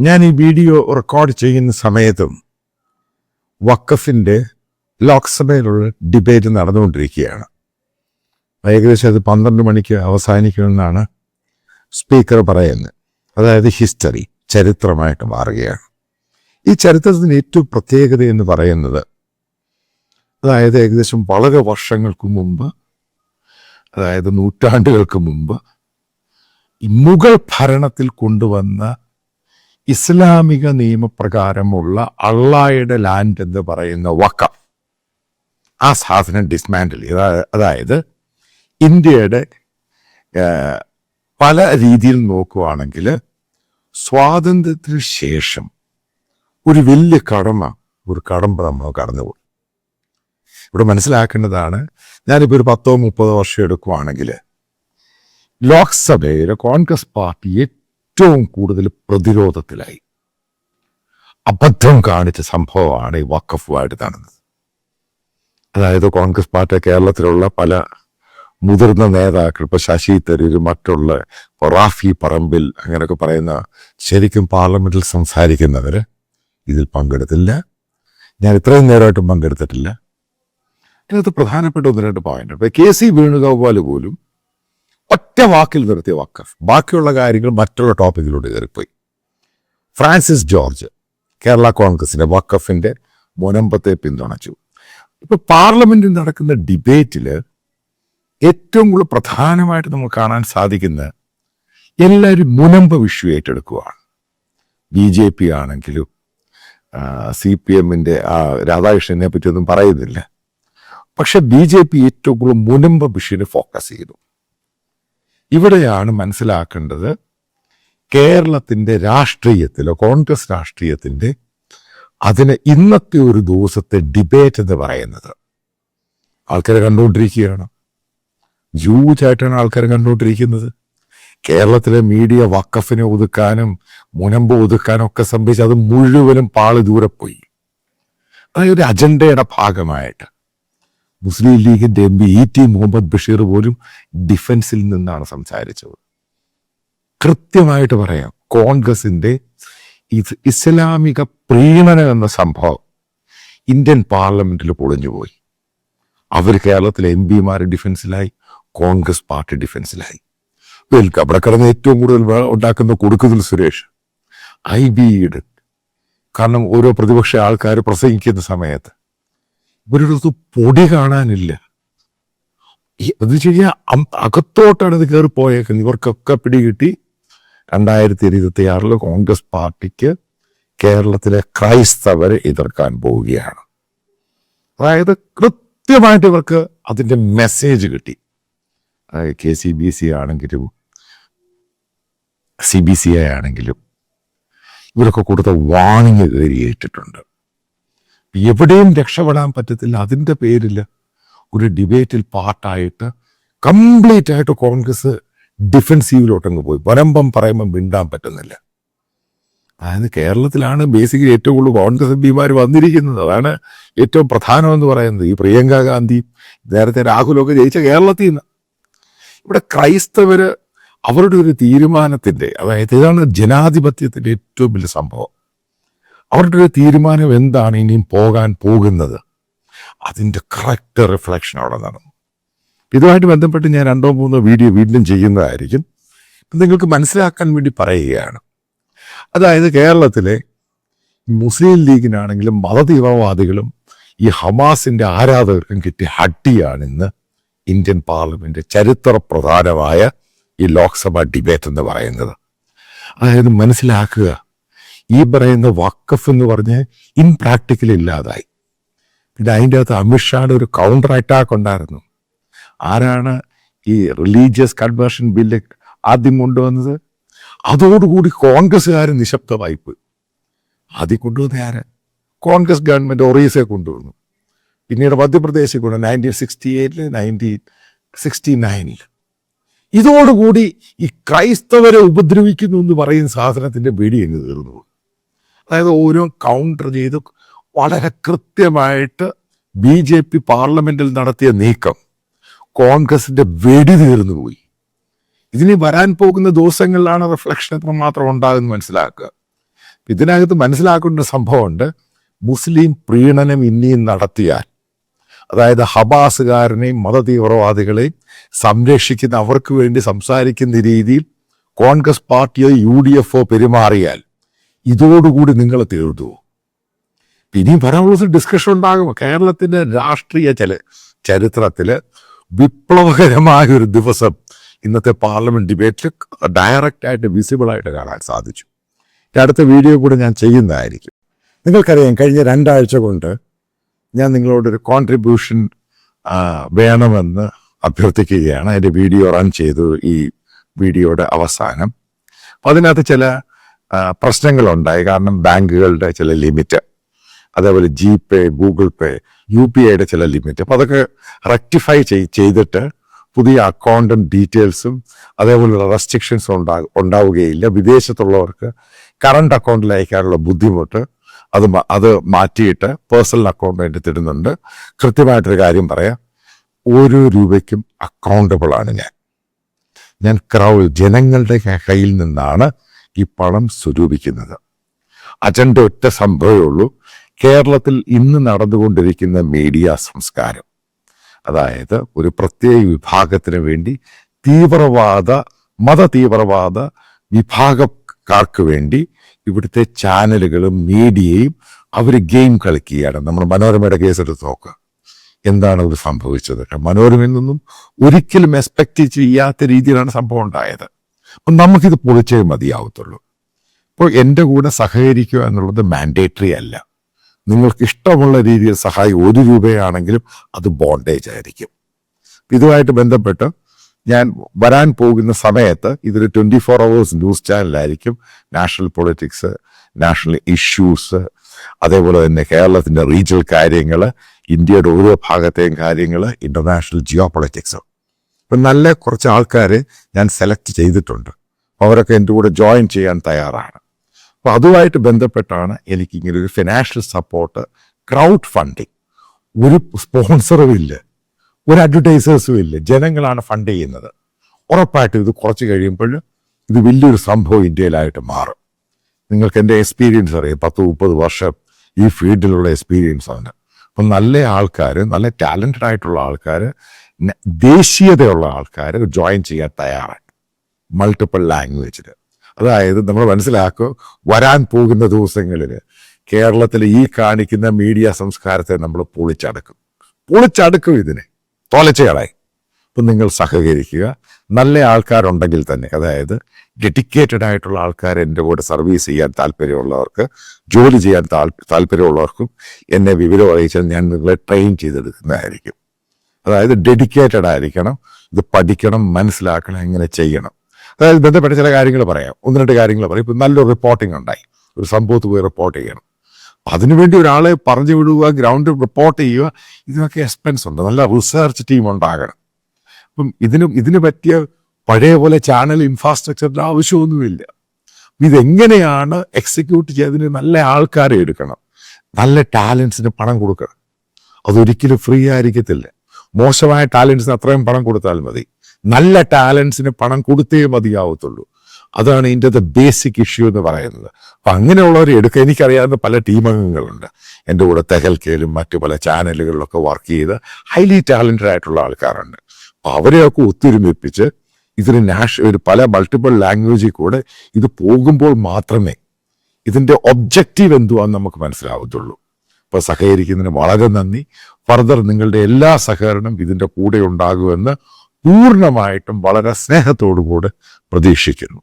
ഞാൻ ഈ video record ചെയ്യുന്ന സമയത്തും വക്കഫിന്റെ ലോക്സഭയിലുള്ള ഡിബേറ്റ് നടന്നുകൊണ്ടിരിക്കുകയാണ്. ഏകദേശം അത് പന്ത്രണ്ട് മണിക്ക് അവസാനിക്കുമെന്നാണ് സ്പീക്കർ പറയുന്നത്. അതായത് ഹിസ്റ്ററി ചരിത്രമായിട്ട് മാറുകയാണ്. ഈ ചരിത്രത്തിന് ഏറ്റവും പ്രത്യേകത എന്ന് പറയുന്നത് അതായത് ഏകദേശം വളരെ വർഷങ്ങൾക്ക് മുമ്പ് അതായത് നൂറ്റാണ്ടുകൾക്ക് മുമ്പ് മുഗൾ ഭരണത്തിൽ കൊണ്ടുവന്ന ഇസ്ലാമിക നിയമപ്രകാരമുള്ള അള്ളായുടെ ലാൻഡ് എന്ന് പറയുന്ന വക്കം. ആ സാധനം ഡിസ്മാൻഡിൽ അതായത് ഇന്ത്യയുടെ പല രീതിയിൽ നോക്കുവാണെങ്കിൽ സ്വാതന്ത്ര്യത്തിന് ശേഷം ഒരു വലിയ കടമ ഒരു കടമ്പ നമ്മൾ കടന്നുപോയി. ഇവിടെ മനസ്സിലാക്കേണ്ടതാണ് ഞാനിപ്പോൾ ഒരു പത്തോ മുപ്പതോ വർഷം എടുക്കുവാണെങ്കിൽ ലോക്സഭയിലെ കോൺഗ്രസ് പാർട്ടി ഏറ്റവും കൂടുതൽ പ്രതിരോധത്തിലായി. അബദ്ധം കാണിച്ച സംഭവമാണ് ഈ വക്കഫുമായിട്ട് നടന്നത്. അതായത് കോൺഗ്രസ് പാർട്ടി കേരളത്തിലുള്ള പല മുതിർന്ന നേതാക്കൾ ഇപ്പൊ ശശി തരൂർ മറ്റുള്ള റാഫി പറമ്പിൽ അങ്ങനെയൊക്കെ പറയുന്ന ശരിക്കും പാർലമെന്റിൽ സംസാരിക്കുന്നവര് ഇതിൽ പങ്കെടുത്തില്ല. ഞാൻ ഇത്രയും നേരമായിട്ടും പങ്കെടുത്തിട്ടില്ല. ഇതിനകത്ത് പ്രധാനപ്പെട്ട ഒന്ന് രണ്ട് പോയിന്റ് കെ സി വേണുഗോപാൽ പോലും ഒറ്റ വാക്കിൽ നിർത്തിയ വക്കഫ്. ബാക്കിയുള്ള കാര്യങ്ങൾ മറ്റുള്ള ടോപ്പിക്കിലൂടെ കയറിപ്പോയി. ഫ്രാൻസിസ് ജോർജ് കേരള കോൺഗ്രസിന്റെ വക്കഫിന്റെ മുനമ്പത്തെ പിന്തുണച്ചു. ഇപ്പൊ പാർലമെന്റിൽ നടക്കുന്ന ഡിബേറ്റിൽ ഏറ്റവും കൂടുതൽ പ്രധാനമായിട്ട് നമ്മൾ കാണാൻ സാധിക്കുന്ന എല്ലാവരും മുനമ്പ് വിഷു ഏറ്റെടുക്കുകയാണ് ബി ജെ പി ആണെങ്കിലും സി പി എമ്മിന്റെ രാധാകൃഷ്ണനെ പറ്റിയൊന്നും പറയുന്നില്ല. പക്ഷെ ബി ജെ പി ഏറ്റവും കൂടുതൽ മുനമ്പ് വിഷുവിനെ ഫോക്കസ് ചെയ്തു ഇവിടെയാണ് മനസ്സിലാക്കേണ്ടത് കേരളത്തിന്റെ രാഷ്ട്രീയത്തിലോ കോൺഗ്രസ് രാഷ്ട്രീയത്തിന്റെ അതിന് ഇന്നത്തെ ഒരു ദിവസത്തെ ഡിബേറ്റ് എന്ന് പറയുന്നത്. ആൾക്കാരെ കണ്ടുകൊണ്ടിരിക്കുകയാണ്. ജൂജായിട്ടാണ് ആൾക്കാരെ കണ്ടുകൊണ്ടിരിക്കുന്നത്. കേരളത്തിലെ മീഡിയ വക്കഫിനെ ഒതുക്കാനും മുനമ്പ് ഒതുക്കാനും ഒക്കെ സംഭവിച്ച് അത് മുഴുവനും പാളി ദൂരെ പോയി. അതായത് ഒരു അജണ്ടയുടെ ഭാഗമായിട്ട്. മുസ്ലിം ലീഗിന്റെ M P E T Muhammad Basheer പോലും ഡിഫൻസിൽ നിന്നാണ് സംസാരിച്ചത്. കൃത്യമായിട്ട് പറയാം കോൺഗ്രസിന്റെ ഇസ്ലാമിക പ്രീണനം എന്ന സംഭവം ഇന്ത്യൻ പാർലമെന്റിൽ പൊളിഞ്ഞുപോയി. അവർ കേരളത്തിലെ എം പിമാർ ഡിഫൻസിലായി കോൺഗ്രസ് പാർട്ടി ഡിഫൻസിലായി. അവിടെ കിടന്ന് ഏറ്റവും കൂടുതൽ ഉണ്ടാക്കുന്ന കൊടുക്കുതിൽ സുരേഷ് ഐ ബി ഇഡ് കാരണം ഓരോ പ്രതിപക്ഷ ആൾക്കാർ പ്രസംഗിക്കുന്ന സമയത്ത് ഇവരുടെ പൊടി കാണാനില്ല. അത് വെച്ച് അകത്തോട്ടാണ് ഇത് കയറി പോയേക്കുന്നത്. ഇവർക്കൊക്കെ പിടികിട്ടി രണ്ടായിരത്തി ഇരുപത്തി ആറിൽ കോൺഗ്രസ് പാർട്ടിക്ക് കേരളത്തിലെ ക്രൈസ്തവരെ എതിർക്കാൻ പോവുകയാണ്. അതായത് കൃത്യമായിട്ട് ഇവർക്ക് അതിന്റെ മെസ്സേജ് കിട്ടി. കെ സി ബി സി ആണെങ്കിലും സി ബി സി ഐ ആണെങ്കിലും ഇവരൊക്കെ കൊടുത്ത വാണിംഗ് കയറിയിട്ടിട്ടുണ്ട് എവിടെയും രക്ഷപ്പെടാൻ പറ്റത്തില്ല. അതിന്റെ പേരിൽ ഒരു ഡിബേറ്റിൽ പാർട്ടായിട്ട് കംപ്ലീറ്റ് ആയിട്ട് കോൺഗ്രസ് ഡിഫൻസീവിലോട്ടങ്ങ് പോയി. വരമ്പം പറയുമ്പം മിണ്ടാൻ പറ്റുന്നില്ല. അതായത് കേരളത്തിലാണ് ബേസിക്കലി ഏറ്റവും കൂടുതൽ കോൺഗ്രസ് എം പിമാർ വന്നിരിക്കുന്നത്. അതാണ് ഏറ്റവും പ്രധാനമെന്ന് പറയുന്നത്. ഈ പ്രിയങ്ക ഗാന്ധി നേരത്തെ രാഹുലൊക്കെ ജയിച്ച കേരളത്തിൽ നിന്ന്. ഇവിടെ ക്രൈസ്തവര് അവരുടെ ഒരു തീരുമാനത്തിന്റെ അതായത് ഇതാണ് ജനാധിപത്യത്തിന്റെ ഏറ്റവും വലിയ സംഭവം. അവരുടെ ഒരു തീരുമാനം എന്താണ് ഇനിയും പോകാൻ പോകുന്നത്? അതിന്റെ കറക്റ്റ് റിഫ്ലക്ഷൻ അവിടെ നടന്നു. ഇതുമായിട്ട് ബന്ധപ്പെട്ട് ഞാൻ രണ്ടോ മൂന്നോ വീഡിയോ വീണ്ടും ചെയ്യുന്നതായിരിക്കും. നിങ്ങൾക്ക് മനസ്സിലാക്കാൻ വേണ്ടി പറയുകയാണ്. അതായത് കേരളത്തിലെ മുസ്ലിം ലീഗിനാണെങ്കിലും മതതീവ്രവാദികളും ഈ ഹമാസിന്റെ ആരാധകർക്കും കിട്ടിയ ഹട്ടിയാണ് ഇന്ന് ഇന്ത്യൻ പാർലമെന്റ് ചരിത്ര പ്രധാനമായ ഈ ലോക്സഭാ ഡിബേറ്റ് എന്ന് പറയുന്നത്. അതായത് മനസ്സിലാക്കുക ഈ പറയുന്ന വക്കഫ് എന്ന് പറഞ്ഞ് ഇൻപ്രാക്ടിക്കൽ ഇല്ലാതായി. പിന്നെ അതിന്റെ അകത്ത് അമിത്ഷായുടെ ഒരു കൗണ്ടർ അറ്റാക്ക് ഉണ്ടായിരുന്നു. ആരാണ് ഈ റിലീജിയസ് കൺവേർഷൻ ബില്ല് ആദ്യം കൊണ്ടുവന്നത്? അതോടുകൂടി കോൺഗ്രസ്സുകാർ നിശബ്ദമായി വായ്പ ആദ്യം കൊണ്ടുവന്ന ആര്? കോൺഗ്രസ് ഗവൺമെന്റ് ഒറീസയെ കൊണ്ടുവന്നു. പിന്നീട് മധ്യപ്രദേശിൽ കൊണ്ടു നയന്റീൻ സിക്സ്റ്റി എയ്റ്റിൽ നയന്റീൻ സിക്സ്റ്റി നയനിൽ ഇതോടുകൂടി ഈ ക്രൈസ്തവരെ ഉപദ്രവിക്കുന്നു എന്ന് പറയുന്ന സാധനത്തിന്റെ പേടി അങ്ങ് തീർന്നു. അതായത് ഓരോ കൗണ്ടർ ചെയ്ത് വളരെ കൃത്യമായിട്ട് ബി ജെ പി പാർലമെന്റിൽ നടത്തിയ നീക്കം കോൺഗ്രസിന്റെ വെടി തീർന്നു പോയി. ഇതിന് വരാൻ പോകുന്ന ദിവസങ്ങളിലാണ് റിഫ്ലക്ഷൻ എത്രമാത്രം ഉണ്ടാകുമെന്ന് മനസ്സിലാക്കുക. ഇതിനകത്ത് മനസ്സിലാക്കേണ്ട സംഭവമുണ്ട്. മുസ്ലിം പ്രീണനം ഇനിയും നടത്തിയാൽ അതായത് ഹബാസുകാരനെയും മതതീവ്രവാദികളെയും സംരക്ഷിക്കുന്ന അവർക്ക് വേണ്ടി സംസാരിക്കുന്ന രീതിയിൽ കോൺഗ്രസ് പാർട്ടിയോ യു ഡി എഫോ പെരുമാറിയാൽ ഇതോടുകൂടി നിങ്ങളെ തീർത്തുവോ ഇനിയും പറയാനുള്ള ഡിസ്കഷൻ ഉണ്ടാകുമോ? കേരളത്തിന്റെ രാഷ്ട്രീയ ചല ചരിത്രത്തിൽ വിപ്ലവകരമായ ഒരു ദിവസം ഇന്നത്തെ പാർലമെന്റ് ഡിബേറ്റിൽ ഡയറക്റ്റ് ആയിട്ട് വിസിബിൾ ആയിട്ട് കാണാൻ സാധിച്ചു. അടുത്ത വീഡിയോ കൂടെ ഞാൻ ചെയ്യുന്നതായിരിക്കും. നിങ്ങൾക്കറിയാം കഴിഞ്ഞ രണ്ടാഴ്ച കൊണ്ട് ഞാൻ നിങ്ങളോടൊരു കോൺട്രിബ്യൂഷൻ വേണമെന്ന് അഭ്യർത്ഥിക്കുകയാണ്. എന്റെ വീഡിയോ റൺ ചെയ്തു ഈ വീഡിയോയുടെ അവസാനം. അപ്പം അതിനകത്ത് ചില പ്രശ്നങ്ങളുണ്ടായി. കാരണം ബാങ്കുകളുടെ ചില ലിമിറ്റ് അതേപോലെ G pay Google pay U P ഐയുടെ ചില ലിമിറ്റ്. അപ്പോൾ അതൊക്കെ റെക്ടിഫൈ ചെയ്തിട്ട് പുതിയ അക്കൗണ്ടും ഡീറ്റെയിൽസും അതേപോലുള്ള റെസ്ട്രിക്ഷൻസും ഉണ്ടാ ഉണ്ടാവുകയില്ല. വിദേശത്തുള്ളവർക്ക് കറണ്ട് അക്കൗണ്ടിൽ അയക്കാനുള്ള ബുദ്ധിമുട്ട് അത് അത് മാറ്റിയിട്ട് പേഴ്സണൽ അക്കൗണ്ട് തരുന്നുണ്ട് കൃത്യമായിട്ടൊരു കാര്യം പറയാം. ഓരോ രൂപയ്ക്കും അക്കൗണ്ടബിളാണ് ഞാൻ. ഞാൻ ക്രൗ ജനങ്ങളുടെ കയ്യിൽ നിന്നാണ് ഈ പണം സ്വരൂപിക്കുന്നത്. അജണ്ട ഒറ്റ സംഭവമേ ഉള്ളൂ. കേരളത്തിൽ ഇന്ന് നടന്നുകൊണ്ടിരിക്കുന്ന മീഡിയ സംസ്കാരം. അതായത് ഒരു പ്രത്യേക വിഭാഗത്തിന് വേണ്ടി തീവ്രവാദ മതതീവ്രവാദ വിഭാഗക്കാർക്ക് വേണ്ടി ഇവിടുത്തെ ചാനലുകളും മീഡിയയും അവർ ഗെയിം കളിക്കുകയാണ്. നമ്മൾ മനോരമയുടെ കേസെടുത്ത് നോക്കുക എന്താണ് ഇത് സംഭവിച്ചത്? മനോരമയിൽ നിന്നും ഒരിക്കലും എക്സ്പെക്ട് ചെയ്യാത്ത രീതിയിലാണ് സംഭവം ഉണ്ടായത്. അപ്പം നമുക്കിത് പൊളിച്ചേ മതിയാവത്തുള്ളൂ. അപ്പോൾ എന്റെ കൂടെ സഹകരിക്കുക എന്നുള്ളത് മാൻഡേറ്ററി അല്ല. നിങ്ങൾക്ക് ഇഷ്ടമുള്ള രീതിയിൽ സഹായം ഒരു രൂപയാണെങ്കിലും അത് ബോണ്ടേജ് ആയിരിക്കും. ഇതുമായിട്ട് ബന്ധപ്പെട്ട് ഞാൻ വരാൻ പോകുന്ന സമയത്ത് ഇതിൽ ട്വന്റി ഫോർ അവേഴ്സ് ന്യൂസ് ചാനലായിരിക്കും നാഷണൽ പൊളിറ്റിക്സ് നാഷണൽ ഇഷ്യൂസ് അതേപോലെ തന്നെ കേരളത്തിന്റെ റീജിയൽ കാര്യങ്ങൾ ഇന്ത്യയുടെ ഓരോ ഭാഗത്തെയും കാര്യങ്ങൾ ഇന്റർനാഷണൽ ജിയോ പൊളിറ്റിക്സ് ഇപ്പം നല്ല കുറച്ച് ആൾക്കാർ ഞാൻ സെലക്ട് ചെയ്തിട്ടുണ്ട്. അവരൊക്കെ എന്റെ കൂടെ ജോയിൻ ചെയ്യാൻ തയ്യാറാണ്. അപ്പോൾ അതുമായിട്ട് ബന്ധപ്പെട്ടാണ് എനിക്ക് ഇങ്ങനെ ഒരു ഫിനാൻഷ്യൽ സപ്പോർട്ട് ക്രൗഡ് ഫണ്ടിങ് ഒരു സ്പോൺസറും ഇല്ല. ഒരു അഡ്വർടൈസേഴ്സും ഇല്ല. ജനങ്ങളാണ് ഫണ്ട് ചെയ്യുന്നത്. ഉറപ്പായിട്ടും ഇത് കുറച്ച് കഴിയുമ്പോൾ ഇത് വലിയൊരു സംഭവം ഇന്ത്യയിലായിട്ട് മാറും. നിങ്ങൾക്ക് എന്റെ എക്സ്പീരിയൻസ് അറിയാം. പത്ത് മുപ്പത് വർഷം ഈ ഫീൽഡിലുള്ള എക്സ്പീരിയൻസ് ആണ്. അപ്പം നല്ല ആൾക്കാർ നല്ല ടാലന്റഡ് ആയിട്ടുള്ള ആൾക്കാർ ദേശീയതയുള്ള ആൾക്കാർ ജോയിൻ ചെയ്യാൻ തയ്യാറാണ് മൾട്ടിപ്പിൾ ലാംഗ്വേജിൽ അതായത് നമ്മൾ മനസ്സിലാക്കുക വരാൻ പോകുന്ന ദിവസങ്ങളിൽ കേരളത്തിൽ ഈ കാണിക്കുന്ന മീഡിയ സംസ്കാരത്തെ നമ്മൾ പൊളിച്ചടക്കും. പൊളിച്ചടക്കും ഇതിനെ. തോലച്ചയാളായി. അപ്പം നിങ്ങൾ സഹകരിക്കുക. നല്ല ആൾക്കാരുണ്ടെങ്കിൽ തന്നെ അതായത് ഡെഡിക്കേറ്റഡ് ആയിട്ടുള്ള ആൾക്കാർ എന്റെ കൂടെ സർവീസ് ചെയ്യാൻ താല്പര്യമുള്ളവർക്ക് ജോലി ചെയ്യാൻ താല്പര്യമുള്ളവർക്കും എന്നെ വിവരം അറിയിച്ചാൽ ഞാൻ നിങ്ങളെ ട്രെയിൻ ചെയ്തെടുക്കുന്നതായിരിക്കും. അതായത് ഡെഡിക്കേറ്റഡ് ആയിരിക്കണം. ഇത് പഠിക്കണം മനസ്സിലാക്കണം എങ്ങനെ ചെയ്യണം. അതായത് ബന്ധപ്പെട്ട ചില കാര്യങ്ങൾ പറയാം. ഒന്ന് രണ്ട് കാര്യങ്ങൾ പറയും. ഇപ്പം നല്ലൊരു റിപ്പോർട്ടിംഗ് ഉണ്ടായി. ഒരു സംഭവത്ത് പോയി റിപ്പോർട്ട് ചെയ്യണം. അതിനുവേണ്ടി ഒരാളെ പറഞ്ഞു വിടുക ഗ്രൗണ്ട് റിപ്പോർട്ട് ചെയ്യുക ഇതിനൊക്കെ എക്സ്പെൻസ് ഉണ്ട്. നല്ല റിസർച്ച് ടീം ഉണ്ടാകണം. അപ്പം ഇതിന് ഇതിന് പറ്റിയ പഴയ പോലെ ചാനൽ ഇൻഫ്രാസ്ട്രക്ചറിന്റെ ആവശ്യമൊന്നുമില്ല. ഇതെങ്ങനെയാണ് എക്സിക്യൂട്ട് ചെയ്തതിന് നല്ല ആൾക്കാരെ എടുക്കണം. നല്ല ടാലൻസിന് പണം കൊടുക്കണം. അതൊരിക്കലും ഫ്രീ ആയിരിക്കത്തില്ല. മോശമായ ടാലൻസിന് അത്രയും പണം കൊടുത്താൽ മതി. നല്ല ടാലൻസിന് പണം കൊടുത്തേ മതിയാവത്തുള്ളൂ. അതാണ് ഇതിന്റെ ബേസിക് ഇഷ്യൂ എന്ന് പറയുന്നത്. അപ്പം അങ്ങനെയുള്ളവരെ എടുക്കുക എനിക്കറിയാവുന്ന പല ടീം അംഗങ്ങളുണ്ട്. എന്റെ കൂടെ തെഹൽക്കയിലും മറ്റു പല ചാനലുകളിലൊക്കെ വർക്ക് ചെയ്ത് ഹൈലി ടാലന്റഡ് ആയിട്ടുള്ള ആൾക്കാരുണ്ട്. അപ്പം അവരെയൊക്കെ ഒത്തൊരുമിപ്പിച്ച് ഇതിന് നാഷ ഒരു പല മൾട്ടിപ്പിൾ ലാംഗ്വേജിൽ കൂടെ ഇത് പോകുമ്പോൾ മാത്രമേ ഇതിന്റെ ഒബ്ജക്റ്റീവ് എന്തുവാന്ന് നമുക്ക് മനസ്സിലാവത്തുള്ളൂ. അപ്പോൾ സഹകരിക്കുന്നതിന് വളരെ നന്ദി. ഫർദർ നിങ്ങളുടെ എല്ലാ സഹകരണം ഇതിന്റെ കൂടെ ഉണ്ടാകുമെന്ന് പൂർണമായിട്ടും വളരെ സ്നേഹത്തോടു കൂടെ പ്രതീക്ഷിക്കുന്നു.